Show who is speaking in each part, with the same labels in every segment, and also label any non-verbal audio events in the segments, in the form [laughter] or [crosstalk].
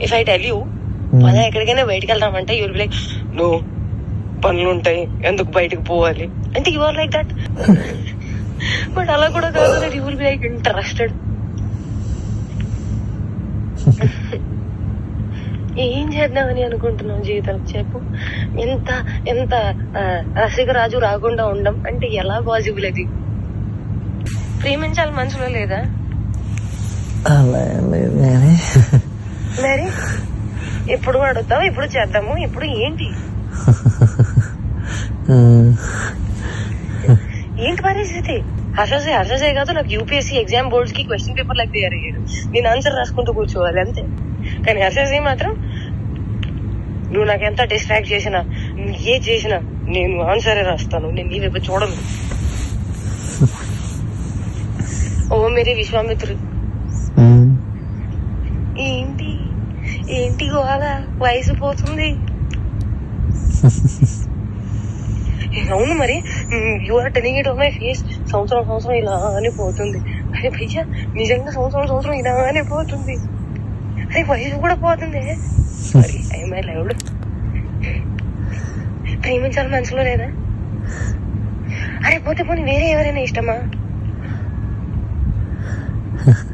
Speaker 1: If I tell you పద ఎక్కడికైనా బయటికి వెళ్దామంటే యూల్ లైక్ నో పనులు ఉంటాయి ఎందుకు బయటకు పోవాలి? అంటే you are like that but అలా కూడా కాదు you will be like interested ఏం చేద్దామని అనుకుంటున్నావు జీవితం? చెప్పు. ఎంత ఎంత ఆ, రసికరాజు రాకుండా ఉండం అంటే ఎలా పాసిబుల్ అది? ప్రేమించాలి మనసులో లేదా?
Speaker 2: అలా లేదు
Speaker 1: మరి ఎప్పుడు అడుగుతావు ఎప్పుడు చేద్దాము ఇప్పుడు ఏంటి? ఏంటి పరిస్థితి? హర్షసే హర్షసే కాదు నాకు యూపీఎస్సీ ఎగ్జామ్ బోర్డ్స్కి క్వశ్చన్ పేపర్ లాగా తయారయ్యాడు నేను ఆన్సర్ రాసుకుంటూ కూర్చోవాలి అంతే. కానీ హర్షసే మాత్రం నువ్వు నాకు ఎంత డిస్ట్రాక్ట్ చేసినా నువ్వు ఏ చేసినా నేను ఆన్సరే రాస్తాను నేను నీ వైపు చూడను. ఓ మేరీ విశ్వామిత్రుడు ఏంటి గోవాల వయసు పోతుంది అవును మరి. You are telling it off my face సంవత్సరం సంవత్సరం ఇలానే పోతుంది. అరే భయ్యా నిజంగా సంవత్సరం సంవత్సరం ఇలానే పోతుంది. అరే వయసు కూడా పోతుంది. సారీ ఐఎమ్ [laughs] ఐ లైవ్డ్ ప్రేమించాలి మనసులో లేదా? అరే పోతే పోనీ వేరే ఎవరైనా ఇష్టమా? [laughs]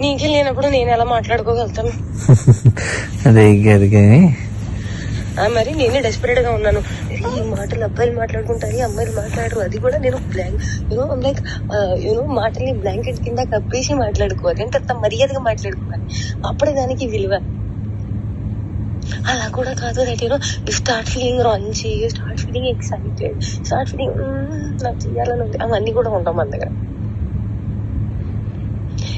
Speaker 1: నీకే లేనప్పుడు నేను ఎలా మాట్లాడుకోగలుగుతాను?
Speaker 2: అదే కాదు కానీ.
Speaker 1: ఆ మరి నేనే డెస్పరేట్గా ఉన్నాను. ఈ మాటలు అబ్బాయిలు మాట్లాడుకుంటారు అమ్మాయిలు మాట్లాడరు. అది కూడా నేను blank you know like you know మాటల్ని బ్లాంకెట్ కింద కప్పేసి మాట్లాడుకోవాలి అంటే అంత మర్యాదగా మాట్లాడుకోవాలి అప్పుడే దానికి విలువ. అలా కూడా కాదు that you know start feeling రంచి start feeling excited start feeling నాకు చేయాలని ఉంది. అవన్నీ కూడా ఉంటాం మన దగ్గర.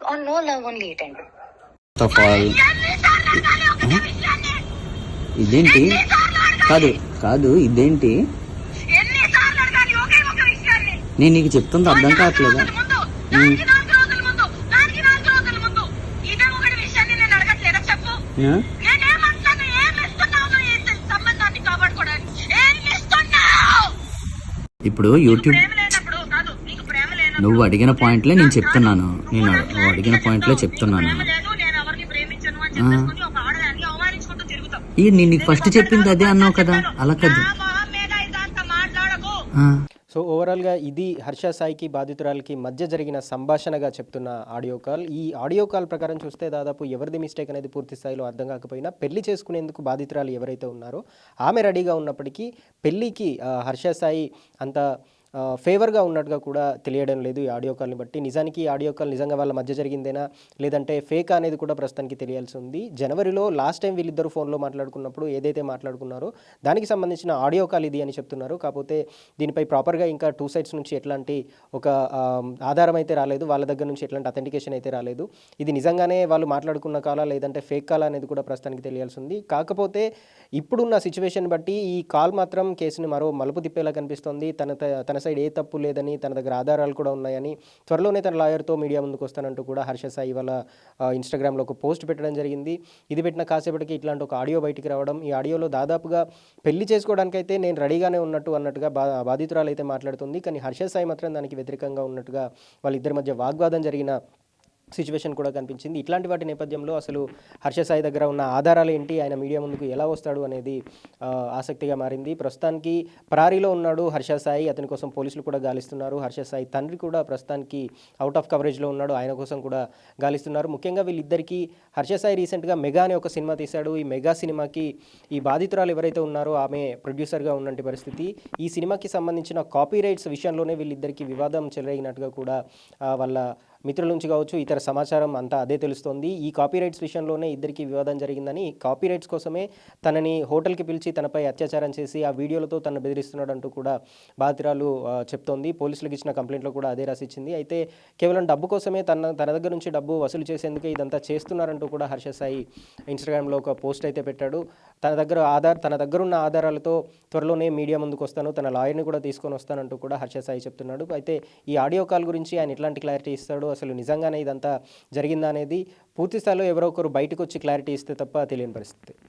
Speaker 1: On no love only it ended.
Speaker 2: Of all ఇదేంటి? కాదు కాదు ఇదేంటి? నేను నీకు చెప్తుంది అర్థం కావట్లేదా. ఆ? ఇప్పుడు యూట్యూబ్ నువ్వు అడిగిన పాయింట్లే నేను చెప్తున్నాను. నేను నువ్వు అడిగిన పాయింట్లే చెప్తున్నాను. ఈ నేను నీకు ఫస్ట్ చెప్పింది అదే అన్నావు కదా. అలా కదా.
Speaker 3: సో ఓవరాల్గా ఇది హర్ష సాయికి బాధితురాలకి మధ్య జరిగిన సంభాషణగా చెప్తున్న ఆడియో కాల్. ఈ ఆడియో కాల్ ప్రకారం చూస్తే దాదాపు ఎవరిది మిస్టేక్ అనేది పూర్తి స్థాయిలో అర్థం కాకపోయినా పెళ్ళి చేసుకునేందుకు బాధితురాలు ఎవరైతే ఉన్నారో ఆమె రెడీగా ఉన్నప్పటికీ పెళ్ళికి హర్ష సాయి అంత ఫేవర్గా ఉన్నట్టుగా కూడా తెలియడం లేదు ఈ ఆడియో కాల్ని బట్టి. నిజానికి ఈ ఆడియో కాల్ నిజంగా వాళ్ళ మధ్య జరిగిందేనా? లేదంటే ఫేక్ అనేది కూడా ప్రస్తుతానికి తెలియాల్సి ఉంది. జనవరిలో లాస్ట్ టైం వీళ్ళిద్దరు ఫోన్లో మాట్లాడుకున్నప్పుడు ఏదైతే మాట్లాడుకున్నారో దానికి సంబంధించిన ఆడియో కాల్ ఇది అని చెప్తున్నారు. కాకపోతే దీనిపై ప్రాపర్గా ఇంకా టూ సైడ్స్ నుంచి ఎట్లాంటి ఒక ఆధారం అయితే రాలేదు. వాళ్ళ దగ్గర నుంచి ఎట్లాంటి అథెంటికేషన్ అయితే రాలేదు. ఇది నిజంగానే వాళ్ళు మాట్లాడుకున్న కాలా లేదంటే ఫేక్ కాలా అనేది కూడా ప్రస్తుతానికి తెలియాల్సి ఉంది. కాకపోతే ఇప్పుడున్న సిచ్యువేషన్ బట్టి ఈ కాల్ మాత్రం కేసుని మరో మలుపు తిప్పేలా కనిపిస్తోంది. తన తన సైడ్ ఏ తప్పు లేదని తన దగ్గర ఆధారాలు కూడా ఉన్నాయని త్వరలోనే తన లాయర్తో మీడియా ముందుకు వస్తానంటూ కూడా హర్ష సాయి వాళ్ళ ఇన్స్టాగ్రామ్లో ఒక పోస్ట్ పెట్టడం జరిగింది. ఇది పెట్టిన కాసేపటికి ఇట్లాంటి ఒక ఆడియో బయటికి రావడం ఈ ఆడియోలో దాదాపుగా పెళ్ళి చేసుకోవడానికైతే నేను రెడీగానే ఉన్నట్టు అన్నట్టుగా బా బాధితురాలు అయితే మాట్లాడుతుంది. కానీ హర్ష సాయి మాత్రం దానికి వ్యతిరేకంగా ఉన్నట్టుగా వాళ్ళిద్దరి మధ్య వాగ్వాదం జరిగిన సిచ్యువేషన్ కూడా కనిపించింది. ఇట్లాంటి వాటి నేపథ్యంలో అసలు హర్ష సాయి దగ్గర ఉన్న ఆధారాలు ఏంటి? ఆయన మీడియా ముందుకు ఎలా వస్తాడు అనేది ఆసక్తిగా మారింది. ప్రస్తుతానికి పరారీలో ఉన్నాడు హర్ష సాయి. అతని కోసం పోలీసులు కూడా గాలిస్తున్నారు. హర్ష సాయి తండ్రి కూడా ప్రస్తుతానికి అవుట్ ఆఫ్ కవరేజ్లో ఉన్నాడు. ఆయన కోసం కూడా గాలిస్తున్నారు. ముఖ్యంగా వీళ్ళిద్దరికీ హర్ష సాయి రీసెంట్గా మెగా అనే ఒక సినిమా తీశాడు. ఈ మెగా సినిమాకి ఈ బాధితురాలు ఎవరైతే ఉన్నారో ఆమె ప్రొడ్యూసర్గా ఉన్నటువంటి పరిస్థితి. ఈ సినిమాకి సంబంధించిన కాపీ రైట్స్ విషయంలోనే వీళ్ళిద్దరికీ వివాదం చెలరేగినట్టుగా కూడా వాళ్ళ మిత్రుల నుంచి కావచ్చు ఇతర సమాచారం అంతా అదే తెలుస్తోంది. ఈ కాపీ రైట్స్ విషయంలోనే ఇద్దరికి వివాదం జరిగిందని కాపీరైట్స్ కోసమే తనని హోటల్కి పిలిచి తనపై అత్యాచారం చేసి ఆ వీడియోలతో తను బెదిరిస్తున్నాడు అంటూ కూడా బాధితురాలు చెప్తోంది. పోలీసులకు ఇచ్చిన కంప్లైంట్లో కూడా అదే రాసిచ్చింది అయితే కేవలం డబ్బు కోసమే తన తన దగ్గర నుంచి డబ్బు వసూలు చేసేందుకే ఇదంతా చేస్తున్నారంటూ కూడా హర్ష సాయి ఇన్స్టాగ్రామ్లో ఒక పోస్ట్ అయితే పెట్టాడు. తన దగ్గర ఆధార్ తన దగ్గర ఉన్న ఆధారాలతో త్వరలోనే మీడియా ముందుకు వస్తాను తన లాయర్ని కూడా తీసుకొని వస్తానంటూ కూడా హర్ష సాయి చెప్తున్నాడు. అయితే ఈ ఆడియో కాల్ గురించి ఆయన ఎట్లాంటి క్లారిటీ ఇస్తాడో అసలు నిజంగానే ఇదంతా జరిగిందా అనేది పూర్తి స్థాయిలో ఎవరో ఒకరు బయటకు వచ్చి క్లారిటీ ఇస్తే తప్ప తెలియని పరిస్థితి.